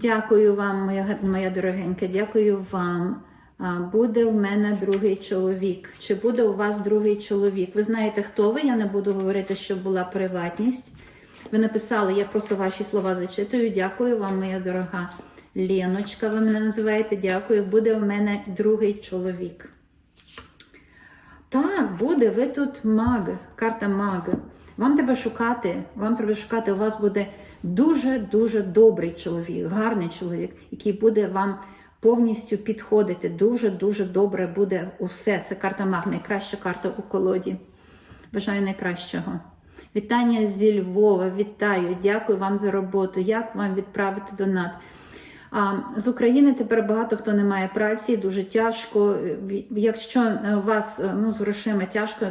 Дякую вам, моя, моя дорогенька, дякую вам. Буде в мене другий чоловік. Чи буде у вас другий чоловік? Ви знаєте, хто ви? Я не буду говорити, щоб була приватність. Ви написали, я просто ваші слова зачитую. Дякую вам, моя дорога Леночка. Ви мене називаєте. Дякую. Буде в мене другий чоловік. Так, буде. Ви тут маг, карта маг. Вам треба шукати. Вам треба шукати. У вас буде дуже-дуже добрий чоловік, гарний чоловік, який буде вам повністю підходити. Дуже-дуже добре буде усе. Це карта маг, найкраща карта у колоді. Бажаю найкращого. Вітання зі Львова, вітаю, дякую вам за роботу. Як вам відправити донат? А, з України тепер багато хто не має праці, дуже тяжко. Якщо у вас е, ну, з грошима тяжко,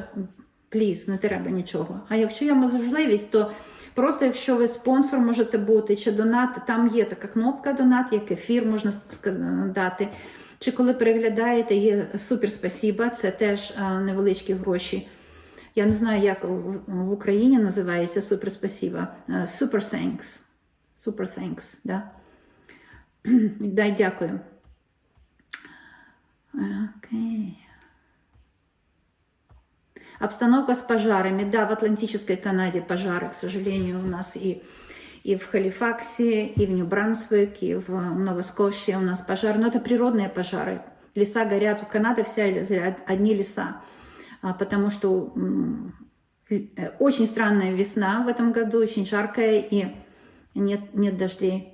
пліз, не треба нічого. А якщо є можливість, то просто якщо ви спонсор можете бути, чи донат, там є така кнопка донат, як ефір можна дати. Чи коли переглядаєте, є супер спасіба, це теж е, невеличкі гроші. Я не знаю, як в- Україні називається супер спасіба. Е, Super thanks. Super thanks, да? Да, дякую. Окей. Обстановка с пожарами. Да, в Атлантической Канаде пожары, к сожалению, у нас и, и в Халифаксе, и в Нью-Брансвик, и в Новоскоще у нас пожары. Но это природные пожары. Леса горят. У Канады вся одни леса. А, Потому что э, очень странная весна в этом году, очень жаркая, и нет, нет дождей.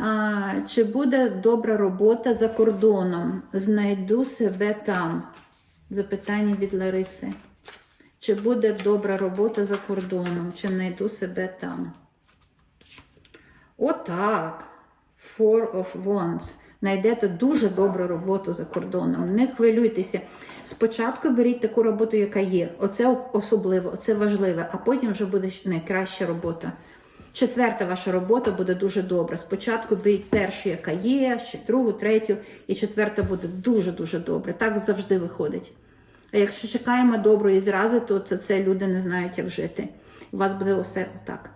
А, чи буде добра робота за кордоном? Знайду себе там. Запитання від Лариси. Чи буде добра робота за кордоном? Чи знайду себе там? Отак. Four of Wands. Знайдете дуже добру роботу за кордоном. Не хвилюйтеся. Спочатку беріть таку роботу, яка є. Оце особливо, це важливе, а потім вже буде найкраща робота. Четверта ваша робота буде дуже добра. Спочатку беріть першу, яка є, ще другу, третю, і четверта буде дуже-дуже добре. Так завжди виходить. А якщо чекаємо доброї зрази, то це, це люди не знають, як жити. У вас буде усе отак.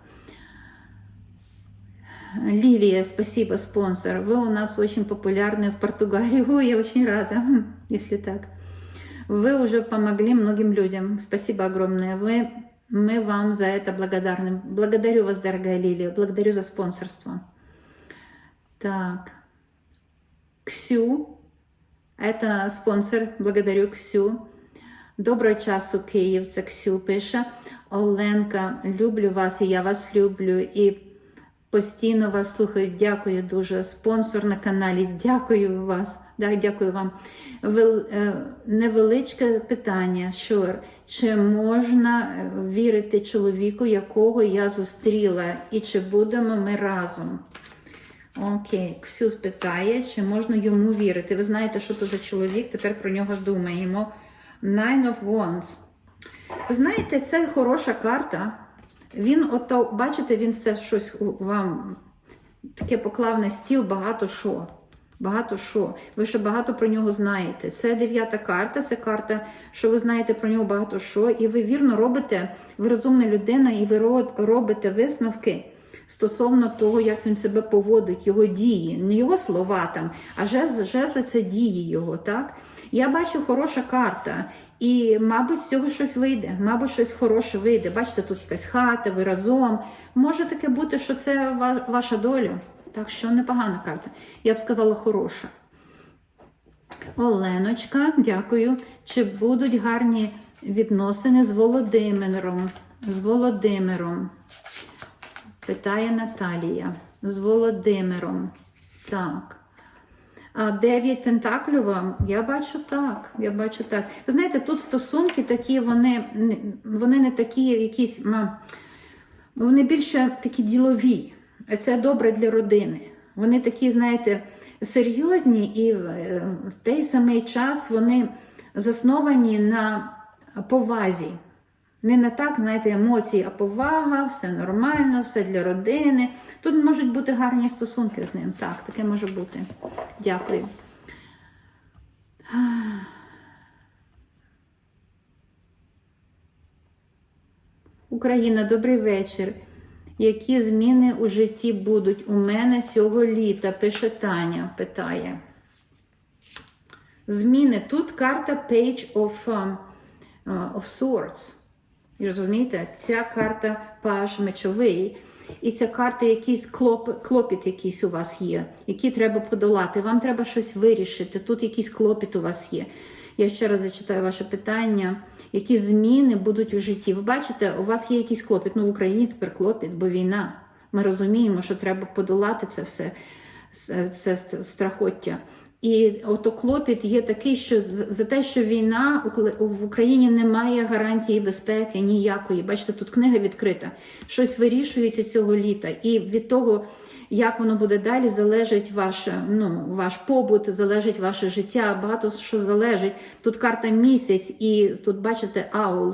Лилия, спасибо, спонсор. Вы у нас очень популярны в Португалии. Ой, я очень рада, если так. Вы уже помогли многим людям. Спасибо огромное. Вы, мы вам за это благодарны. Благодарю вас, дорогая Лилия. Благодарю за спонсорство. Так. Ксю. Это спонсор. Благодарю Ксю. Доброго часу, Київ. Це Ксю пише. Оленка, люблю вас і я вас люблю. І постійно вас слухаю. Дякую дуже. Спонсор на каналі. Дякую вас. Да, дякую вам. Вел, е, невеличке питання. Sure. Чи можна е, вірити чоловіку, якого я зустріла, і чи будемо ми разом? Окей, Ксю спитає, чи можна йому вірити. Ви знаєте, що це за чоловік, тепер про нього думаємо. Nine of Wands. Знаєте, це хороша карта. Він, ото, бачите, він це щось вам таке поклав на стіл багато що. Багато що. Ви ще багато про нього знаєте. Це дев'ята карта, це карта, що ви знаєте про нього багато що, і ви вірно робите, ви розумна людина, і ви робите висновки стосовно того, як він себе поводить, його дії, не його слова там, а жезли це дії його. так? Я бачу хороша карта. І, мабуть, з цього щось вийде, мабуть, щось хороше вийде. Бачите, тут якась хата, ви разом. Може таке бути, що це ваша доля. Так що непогана карта. Я б сказала, хороша. Оленочка, дякую. Чи будуть гарні відносини з Володимиром? З Володимиром. Питає Наталія. З Володимиром. Так. Дев'ять пентаклів вам, я бачу так. Я бачу так. Ви знаєте, тут стосунки такі, вони, вони не такі якісь, вони більше такі ділові. Це добре для родини. Вони такі, знаєте, серйозні і е, в той самий час вони засновані на повазі. Не на так, знаєте, емоції, а повага, все нормально, все для родини. Тут можуть бути гарні стосунки з ним. Так, таке може бути. Дякую. Україна, добрий вечір. Які зміни у житті будуть у мене цього літа? Пише Таня, питає. Зміни. Тут карта Page of, uh, of Swords. Розумієте, ця карта паж мечовий. І ця карта якийсь клоп, клопіт якийсь у вас є, який треба подолати. Вам треба щось вирішити. Тут якийсь клопіт у вас є. Я ще раз зачитаю ваше питання. Які зміни будуть у житті? Ви бачите, у вас є якийсь клопіт. Ну, в Україні тепер клопіт, бо війна. Ми розуміємо, що треба подолати це все, це страхоття. І ото клопіт є такий, що за те, що війна в Україні немає гарантії безпеки ніякої. Бачите, тут книга відкрита. Щось вирішується цього літа. І від того, як воно буде далі, залежить ваш, ну, ваш побут, залежить ваше життя, багато що залежить. Тут карта місяць, і тут бачите аул.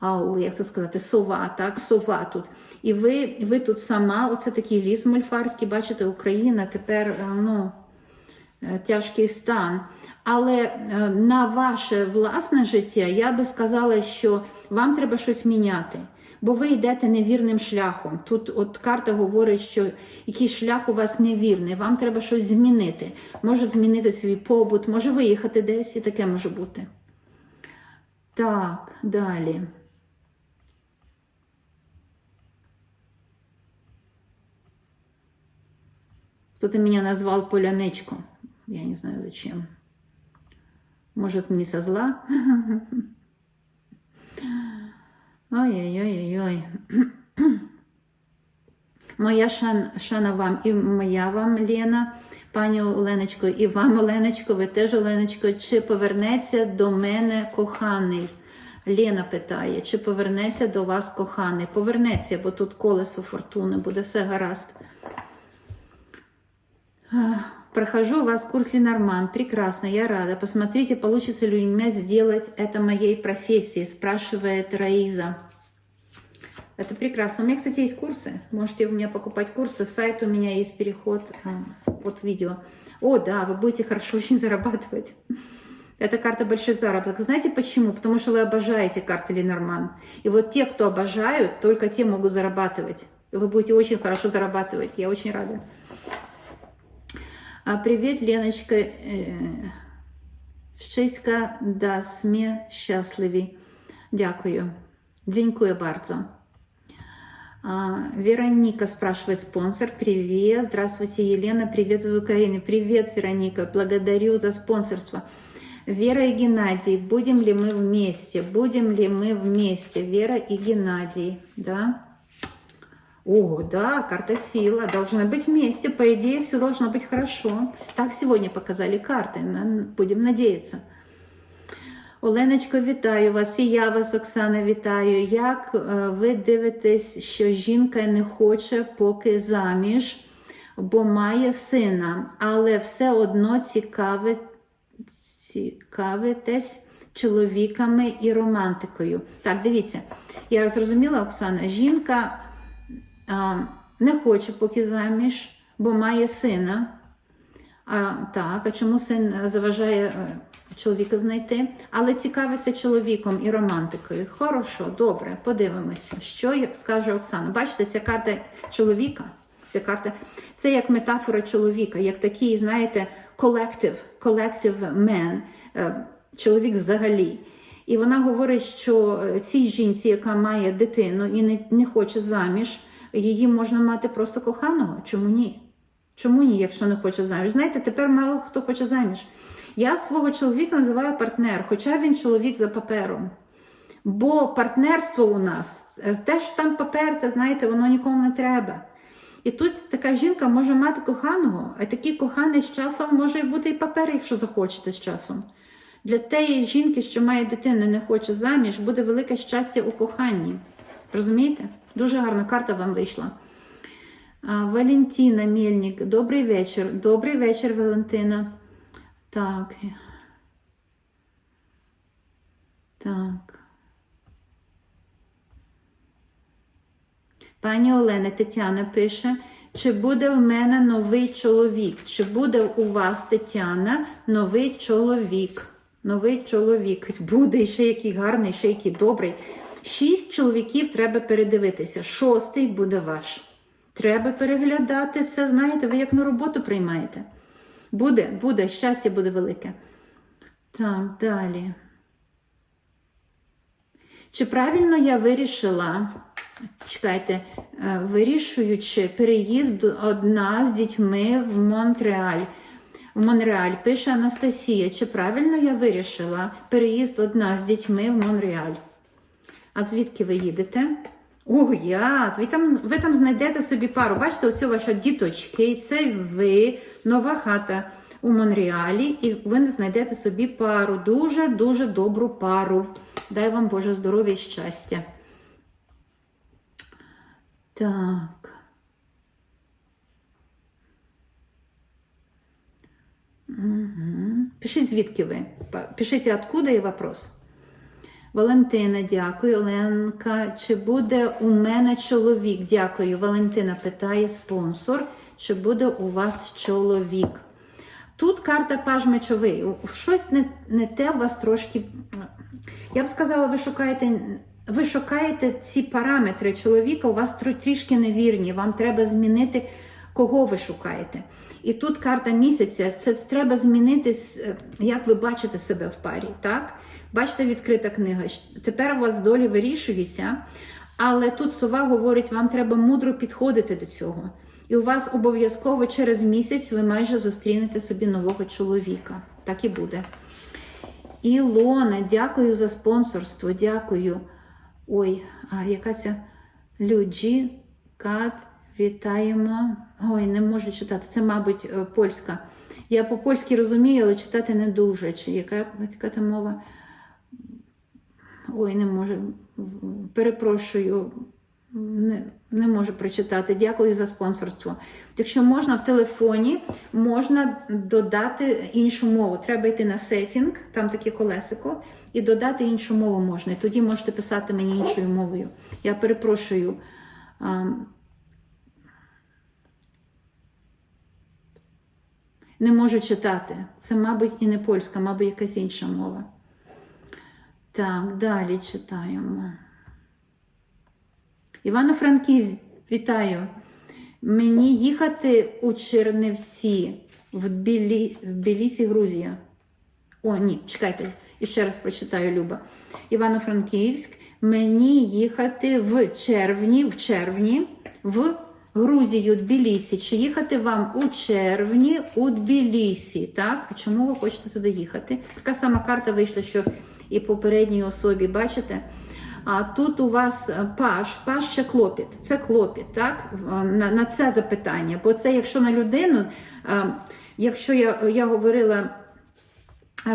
Аул, як це сказати, сова, так, сова тут. І ви, ви тут сама, оце такий ліс мольфарський, бачите, Україна тепер, е, ну, тяжкий стан. Але е, на ваше власне життя я би сказала, що вам треба щось міняти, бо ви йдете невірним шляхом. Тут от карта говорить, що якийсь шлях у вас невірний, вам треба щось змінити. Може змінити свій побут, може виїхати десь, і таке може бути. Так, далі. Кто-то меня назвал поляничку. Я не знаю зачем. Может, не со зла? Ой-ой-ой-ой. Моя шан, шана вам і моя вам, Лена, пані Оленочко, і вам, Оленочко, ви теж, Оленочко, чи повернеться до мене коханий? Лена питає, чи повернеться до вас коханий? Повернеться, бо тут колесо фортуни, буде все гаразд. Прохожу у вас курс Ленорман. Прекрасно, я рада. Посмотрите, получится ли у меня сделать это моей профессией, спрашивает Раиза. Это прекрасно. У меня, кстати, есть курсы. Можете у меня покупать курсы. Сайт у меня есть переход а, под видео. О, да, вы будете хорошо очень зарабатывать. Это карта больших заработков. Знаете почему? Потому что вы обожаете карты Ленорман. И вот те, кто обожают, только те могут зарабатывать. Вы будете очень хорошо зарабатывать. Я очень рада. А, Привіт, Леночка. Е, Щастя дасть мені щасливі. Дякую. Дякую bardzo. А, Вероника спрашивает спонсор. Привет. Здравствуйте, Елена. Привет из Украины. Привет, Вероника. Благодарю за спонсорство. Вера и Геннадий, будем ли мы вместе? Будем ли мы вместе? Вера и Геннадий, да? О, да, карта сила. Должны быть вместе. По идее, все должно быть хорошо. Так сегодня показали карты. На- Будем надеяться. Оленочко, вітаю вас. І я вас, Оксана, вітаю. Як е, ви дивитесь, що жінка не хоче поки заміж, бо має сина, але все одно цікавить, цікавитесь чоловіками і романтикою. Так, дивіться, я зрозуміла, Оксана, жінка а, не хоче поки заміж, бо має сина. А, так, а чому син е, заважає е, чоловіка знайти? Але цікавиться чоловіком і романтикою. Хорошо, добре, подивимося, що скаже Оксана. Бачите, ця карта чоловіка, ця карта це як метафора чоловіка, як такий, знаєте, collective man, е, чоловік взагалі. І вона говорить, що е, цій жінці, яка має дитину і не, не хоче заміж, її можна мати просто коханого. Чому ні? Чому ні, якщо не хоче заміж? Знаєте, тепер мало хто хоче заміж. Я свого чоловіка називаю партнер, хоча він чоловік за папером. Бо партнерство у нас, е, те, що там папер, те, знаєте, воно нікому не треба. І тут така жінка може мати коханого, а такий коханий з часом може бути і папер, якщо захочете з часом. Для тієї жінки, що має дитину, не хоче заміж, буде велике щастя у коханні. Розумієте? Дуже гарна карта вам вийшла. Валентина Мельник, добрий вечір. Добрий вечір, Валентина. Так. Так. Пані Олена Тетяна пише, чи буде в мене новий чоловік? Чи буде у вас, Тетяна, новий чоловік? Новий чоловік. Буде і ще який гарний, ще який добрий. Шість чоловіків треба передивитися. Шостий буде ваш. Треба переглядати це, знаєте, ви як на роботу приймаєте. Буде, буде, щастя буде велике. Так, далі. Чи правильно я вирішила, чекайте, е, вирішуючи переїзд одна з дітьми в Монреаль. В Монреаль пише Анастасія. Чи правильно я вирішила переїзд одна з дітьми в Монреаль? А звідки ви їдете? О, я! Ви там, ви там знайдете собі пару. Бачите, оцю ваші діточки, це ви, нова хата у Монреалі, і ви знайдете собі пару. Дуже-дуже добру пару. Дай вам Боже здоров'я і щастя. Так. Угу. Пишіть, звідки ви. Пишіть, откуда і вопрос. Валентина, дякую. Оленка, чи буде у мене чоловік? Дякую. Валентина питає спонсор, чи буде у вас чоловік? Тут карта паж мечовий. Щось не, не те у вас трошки. Я б сказала, ви шукаєте. Ви шукаєте ці параметри чоловіка, у вас трішки невірні. Вам треба змінити, кого ви шукаєте. І тут карта місяця, це треба змінити, як ви бачите себе в парі. так? Бачите, відкрита книга. Тепер у вас долі вирішуються, але тут сова говорить, вам треба мудро підходити до цього. І у вас обов'язково через місяць ви майже зустрінете собі нового чоловіка. Так і буде. Ілона, дякую за спонсорство, дякую. Ой, а яка ця Люджі Кат, вітаємо. Ой, не можу читати. Це, мабуть, е, польська. Я по-польськи розумію, але читати не дуже. Чи яка, яка там мова? Ой, не можу. Перепрошую, не, не можу прочитати. Дякую за спонсорство. Якщо можна в телефоні, можна додати іншу мову. Треба йти на сетінг, там таке колесико, і додати іншу мову можна. І тоді можете писати мені іншою мовою. Я перепрошую. Не можу читати. Це, мабуть, і не польська, мабуть, якась інша мова. Так, далі читаємо. Івано-Франківськ, вітаю. Мені їхати у Чернівці в, Білі... в Білісі, Грузія. О, ні, чекайте, і ще раз прочитаю Люба. Івано-Франківськ. Мені їхати в червні, в червні в Грузію, Тбілісі. Чи їхати вам у червні у Тбілісі? Так? А чому ви хочете туди їхати? Така сама карта вийшла, що і попередній особі, бачите? А тут у вас е, паш, паш ще клопіт. Це клопіт, так? На, на це запитання. Бо це якщо на людину, е, якщо я, я говорила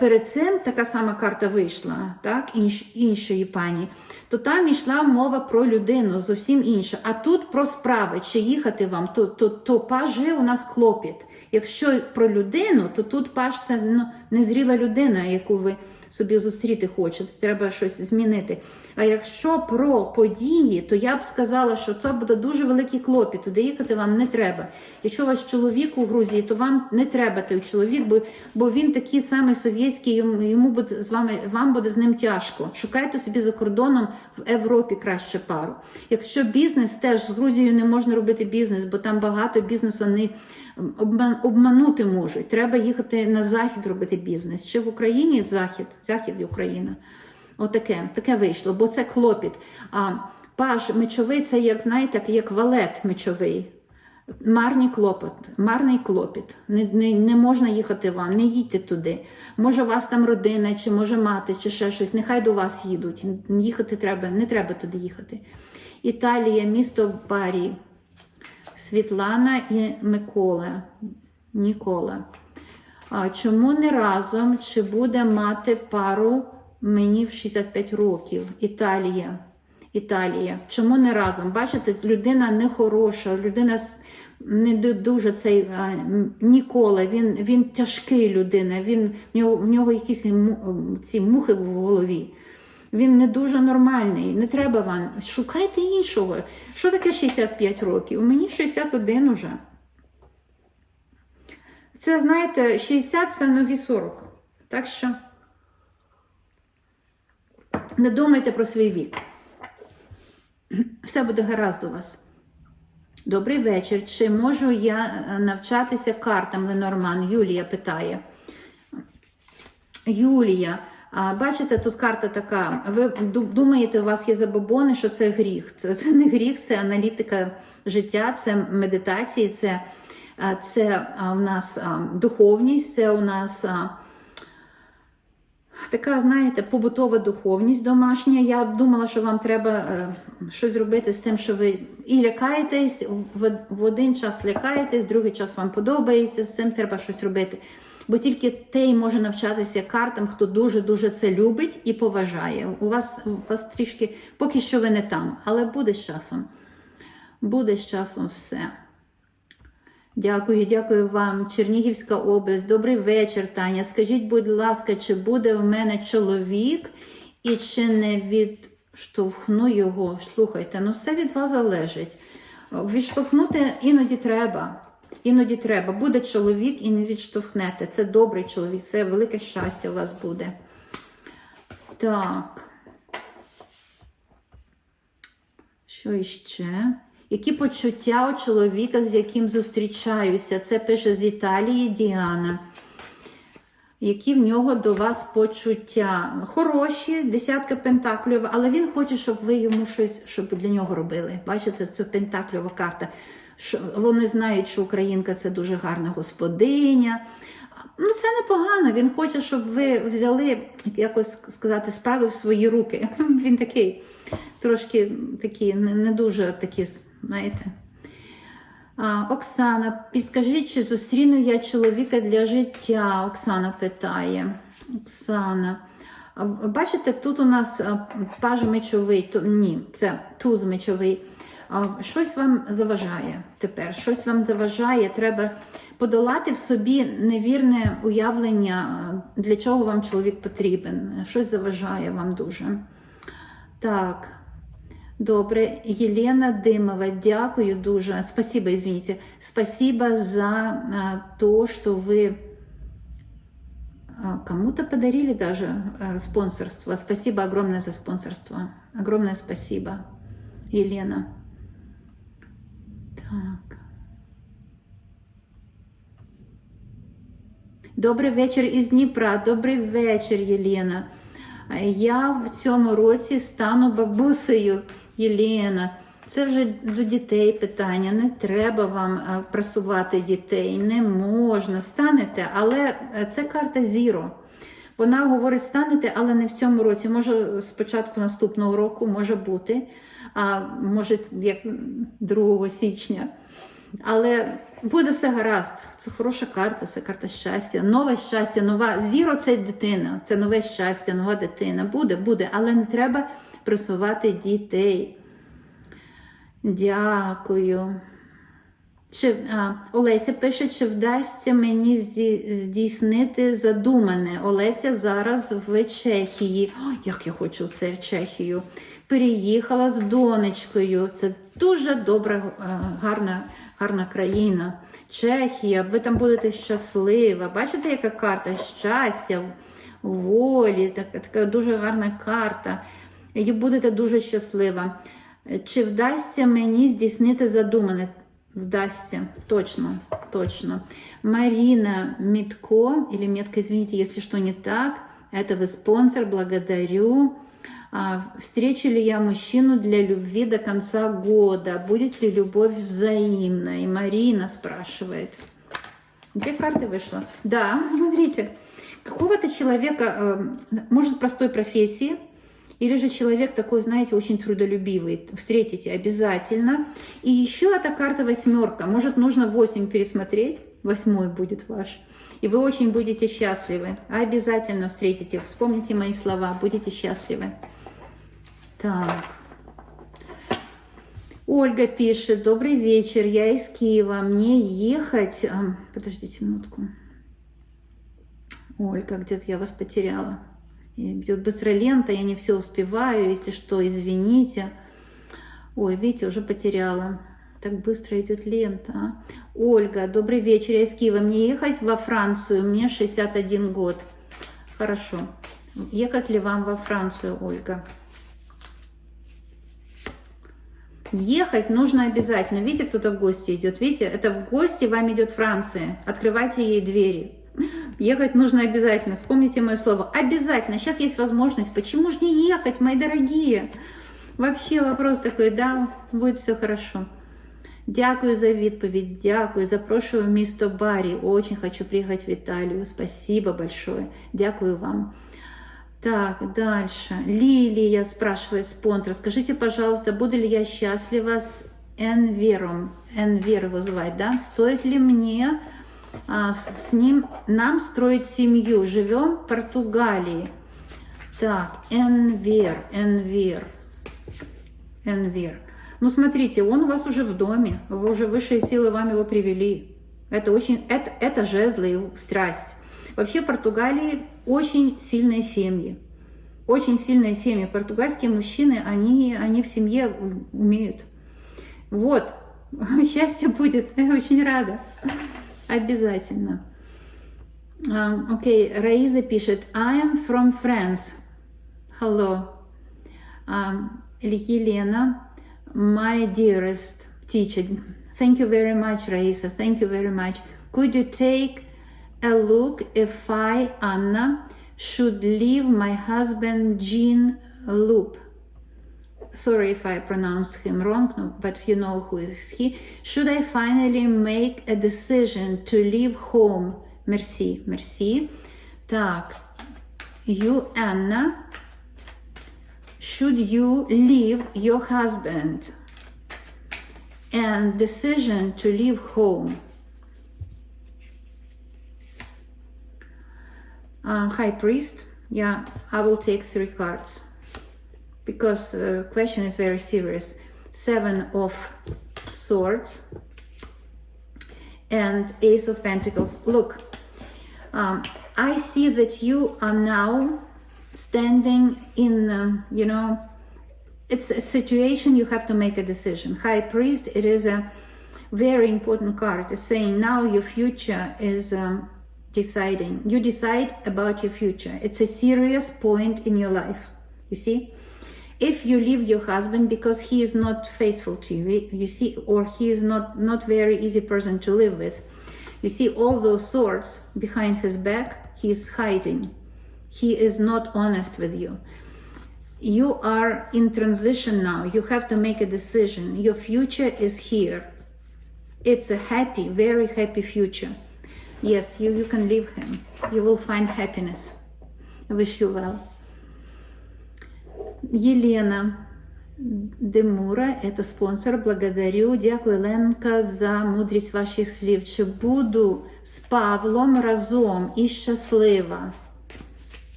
перед цим така сама карта вийшла, так, інш, іншої пані, то там йшла мова про людину, зовсім інша. А тут про справи, чи їхати вам, то, то, то паже у нас клопіт. Якщо про людину, то тут паж це ну, незріла людина, яку ви собі зустріти хочете, треба щось змінити. А якщо про події, то я б сказала, що це буде дуже великий клопіт, туди їхати вам не треба. Якщо у вас чоловік у Грузії, то вам не треба той чоловік, бо, бо він такий самий совєтський, йому, буде з вами, вам буде з ним тяжко. Шукайте собі за кордоном в Європі краще пару. Якщо бізнес теж з Грузією не можна робити бізнес, бо там багато бізнесу не обманути можуть. Треба їхати на захід робити бізнес. Чи в Україні захід, захід Україна. Отаке, таке вийшло, бо це клопіт. А паж мечовий це як знаєте, як валет мечовий. Марний клопот, марний клопіт. Не, не, не можна їхати вам, не їдьте туди. Може, у вас там родина, чи може мати, чи ще щось. Нехай до вас їдуть. Їхати треба, не треба туди їхати. Італія, місто Барі. Світлана і Микола. Нікола. Чому не разом? Чи буде мати пару мені в 65 років? Італія. Італія. Чому не разом? Бачите, людина не хороша, людина не дуже цей м, він, він тяжкий людина, він, в, нього, в нього якісь ці мухи в голові. Він не дуже нормальний, не треба вам. Шукайте іншого. Що таке 65 років? Мені 61 уже. Це, знаєте, 60 це нові 40. Так що не думайте про свій вік. Все буде гаразд у вас. Добрий вечір. Чи можу я е, навчатися картам Ленорман? Юлія питає. Юлія, бачите, тут карта така. Ви думаєте, у вас є забобони, що це гріх. Це, це не гріх, це аналітика життя, це медитації, це, це у нас духовність, це у нас. Така, знаєте, побутова духовність домашня. Я думала, що вам треба е, щось зробити з тим, що ви і лякаєтесь, в, один час лякаєтесь, другий час вам подобається, з цим треба щось робити. Бо тільки той може навчатися картам, хто дуже-дуже це любить і поважає. У вас, у вас трішки, поки що ви не там, але буде з часом. Буде з часом все. Дякую, дякую вам. Чернігівська область. Добрий вечір, Таня. Скажіть, будь ласка, чи буде в мене чоловік і чи не відштовхну його? Слухайте, ну все від вас залежить. Відштовхнути іноді треба. Іноді треба. Буде чоловік і не відштовхнете. Це добрий чоловік, це велике щастя у вас буде. Так. Що іще? Які почуття у чоловіка, з яким зустрічаюся? Це пише з Італії Діана. Які в нього до вас почуття? Хороші, десятка пентаклів, але він хоче, щоб ви йому щось щоб для нього робили. Бачите, це пентакльова карта. Що вони знають, що Українка це дуже гарна господиня. Ну, це непогано. Він хоче, щоб ви взяли, якось сказати, справи в свої руки. Він такий, трошки такий, не, дуже такий, знаєте. Оксана, підскажіть, чи зустріну я чоловіка для життя? Оксана питає. Оксана. Бачите, тут у нас паж мечовий, то, ні, це туз мечовий. Щось вам заважає тепер, щось вам заважає. Треба подолати в собі невірне уявлення, для чого вам чоловік потрібен. Щось заважає вам дуже. Так. Добре, Єлена Димова, дякую дуже. Спасибо, извините. Спасибо за то, что вы кому-то подарили даже спонсорство. Спасибо огромное за спонсорство. Огромное спасибо, Елена. Так. Добрий вечір із Дніпра. Добрий вечір, Єлена. Я в цьому році стану бабусею Єлена. Це вже до дітей питання. Не треба вам е, просувати дітей, не можна. Станете, але е, це карта Зіро. Вона говорить, станете, але не в цьому році. Може, спочатку наступного року може бути, а може, як 2 січня. Але буде все гаразд. Це хороша карта, це карта щастя, нове щастя, нова. Зіро це дитина, це нове щастя, нова дитина. Буде, буде, але не треба просувати дітей. Дякую. Чи, а, Олеся пише, чи вдасться мені зі- здійснити задумане. Олеся зараз в Чехії. О, як я хочу це в Чехію. Переїхала з донечкою. Це дуже добра, е, гарна, гарна країна. Чехія, ви там будете щаслива. Бачите, яка карта? Щастя, волі, така, така дуже гарна карта. І будете дуже щаслива. Чи вдасться мені здійснити задумане? Вдасться, точно, точно. Марина Митко, или Метка, извините, если что не так, это вы спонсор, благодарю. А, встречу ли я мужчину для любви до конца года? Будет ли любовь взаимной? И Марина спрашивает. Две карты вышло. Да, смотрите, какого-то человека, э, может, простой профессии, или же человек такой, знаете, очень трудолюбивый. Встретите обязательно. И еще эта карта восьмерка. Может, нужно 8 пересмотреть. Восьмой будет ваш. И вы очень будете счастливы. Обязательно встретите. Вспомните мои слова. Будете счастливы. Так. Ольга пишет, добрый вечер, я из Киева, мне ехать... а, Подождите минутку. Ольга, где-то я вас потеряла. Идет быстро лента, я не все успеваю, если что, извините. Ой, видите, уже потеряла. Так быстро идет лента. а. Ольга, добрый вечер, я из Киева. Мне ехать во Францию, мне 61 год. Хорошо. Ехать ли вам во Францию, Ольга? Ехать нужно обязательно. Видите, кто-то в гости идет? Видите, это в гости вам идет Франция. Открывайте ей двери. Ехать нужно обязательно. Вспомните мое слово. Обязательно. Сейчас есть возможность. Почему же не ехать, мои дорогие? Вообще вопрос такой, да, будет все хорошо. Дякую за відповідь, дякую. Запрошую в місто Барі. Очень хочу приехать в Италию. Спасибо большое. Дякую вам. Так, дальше. Лилия спрашивает спонтра. Скажите, пожалуйста, буду ли я счастлива с Энвером? Энвер его звать, да? Стоит ли мне а, с ним нам строить семью? Живем в Португалии. Так, Энвер, Энвер. Энвер. Ну, смотрите, он у вас уже в доме, вы уже высшие силы вам его привели. Это очень, это, это жезлы, страсть. Вообще Португалии очень сильные семьи. Очень сильные семьи. Португальские мужчины, они, они в семье умеют. Вот, счастье будет, я очень рада. Обязательно. Um, Окей, okay. Раиза пишет, I am from France. Hello. Um, Елена, my dearest teacher. Thank you very much, Raisa. Thank you very much. Could you take a look if I, Anna, should leave my husband Jean Loop? Sorry if I pronounce him wrong, no, but you know who is he. Should I finally make a decision to leave home? Merci, merci. Так, you, Anna, should you leave your husband? And decision to leave home. Uh, High Priest, yeah, I will take three cards because uh, question is very serious. Seven of Swords and Ace of Pentacles. Look, um, I see that you are now standing in, um, you know, it's a situation you have to make a decision. High Priest, it is a very important card. It's saying now your future is um, deciding. You decide about your future. It's a serious point in your life. You see? If you leave your husband because he is not faithful to you, you see, or he is not not very easy person to live with, you see all those swords behind his back. He is hiding. He is not honest with you. You are in transition now. You have to make a decision. Your future is here. It's a happy, very happy future. Yes, you, you can leave him. You will find happiness. I wish you well. Елена Демура, это спонсор. Благодарю. Дякую, Ленка, за мудрість ваших слів. Чи буду з Павлом разом і щаслива?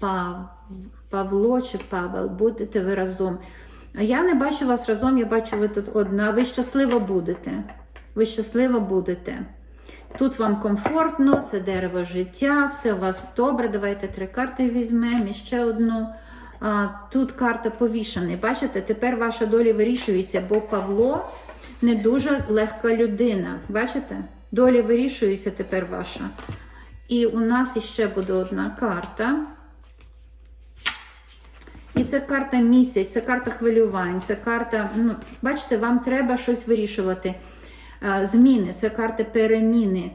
Пав... Павло чи Павел, будете ви разом. Я не бачу вас разом, я бачу ви тут одна. Ви щасливо будете. Ви щасливо будете. Тут вам комфортно, це дерево життя, все у вас добре. Давайте три карти візьмемо і ще одну. А, Тут карта повішений. Бачите, тепер ваша доля вирішується, бо Павло не дуже легка людина. Бачите? Доля вирішується тепер ваша. І у нас іще буде одна карта. І це карта місяць, це карта хвилювань, це карта, ну, бачите, вам треба щось вирішувати. Зміни, це карта переміни.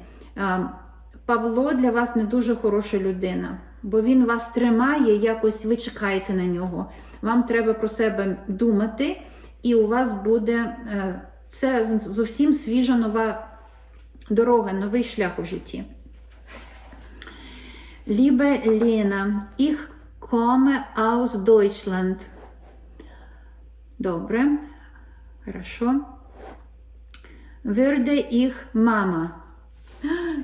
Павло для вас не дуже хороша людина, бо він вас тримає, якось ви чекаєте на нього. Вам треба про себе думати, і у вас буде е, це зовсім свіжа нова дорога, новий шлях у житті. Liebe Lena, ich komme aus Deutschland. Добре, хорошо. Würde ich Mama.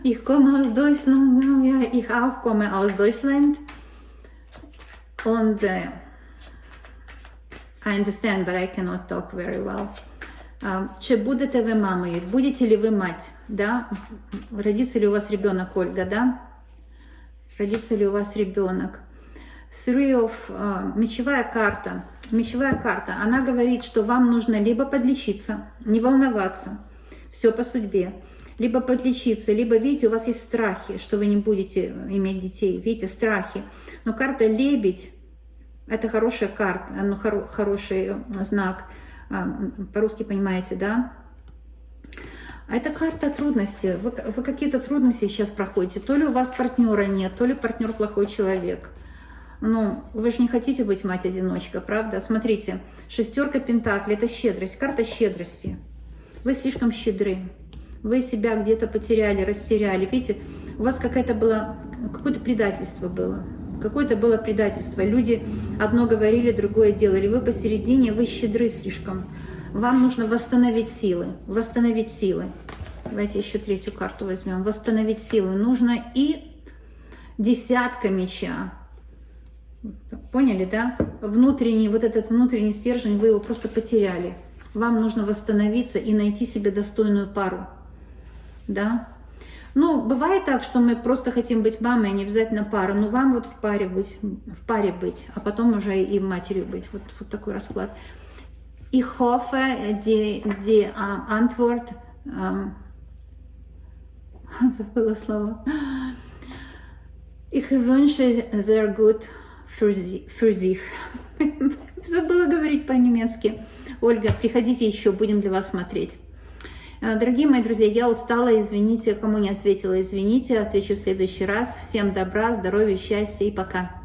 Ich komme aus Deutschland, ja, ich auch komme aus Deutschland. Und äh, I understand, but I cannot talk very well. Uh, Чи будете вы мамой? Будете ли вы мать? Да? Родится ли у вас ребенок, Ольга, да? Родится ли у вас ребенок? Three of, uh, мечевая карта. Мечевая карта. Она говорит, что вам нужно либо подлечиться, не волноваться, все по судьбе. Либо подлечиться, либо, видите, у вас есть страхи, что вы не будете иметь детей. Видите, страхи. Но карта лебедь, это хорошая карта, ну, хоро, хороший знак. А, По-русски понимаете, да? Это карта трудностей. Вы, вы какие-то трудности сейчас проходите. То ли у вас партнера нет, то ли партнер плохой человек. Ну, вы же не хотите быть мать-одиночка, правда? Смотрите, шестерка пентаклей – это щедрость, карта щедрости. Вы слишком щедры. Вы себя где-то потеряли, растеряли. Видите, у вас какая-то была, какое-то предательство было. Какое-то было предательство. Люди одно говорили, другое делали. Вы посередине, вы щедры слишком. Вам нужно восстановить силы. Восстановить силы. Давайте еще третью карту возьмем. Восстановить силы. Нужно и десятка меча. Поняли, да? Внутренний, вот этот внутренний стержень, вы его просто потеряли. Вам нужно восстановиться и найти себе достойную пару. Да? Ну, бывает так, что мы просто хотим быть мамой, а не обязательно пару. Но вам вот в паре быть, в паре быть, а потом уже и матерью быть. Вот, вот такой расклад. Ich hoffe, die, die äh, Antwort, ähm, забыла слово. Ich wünsche sehr gut für, für sich. Забыла говорить по-немецки. Ольга, приходите еще, будем для вас смотреть. Э, Дорогие мои друзья, я устала, извините, кому не ответила, извините, отвечу в следующий раз. Всем добра, здоровья, счастья и пока.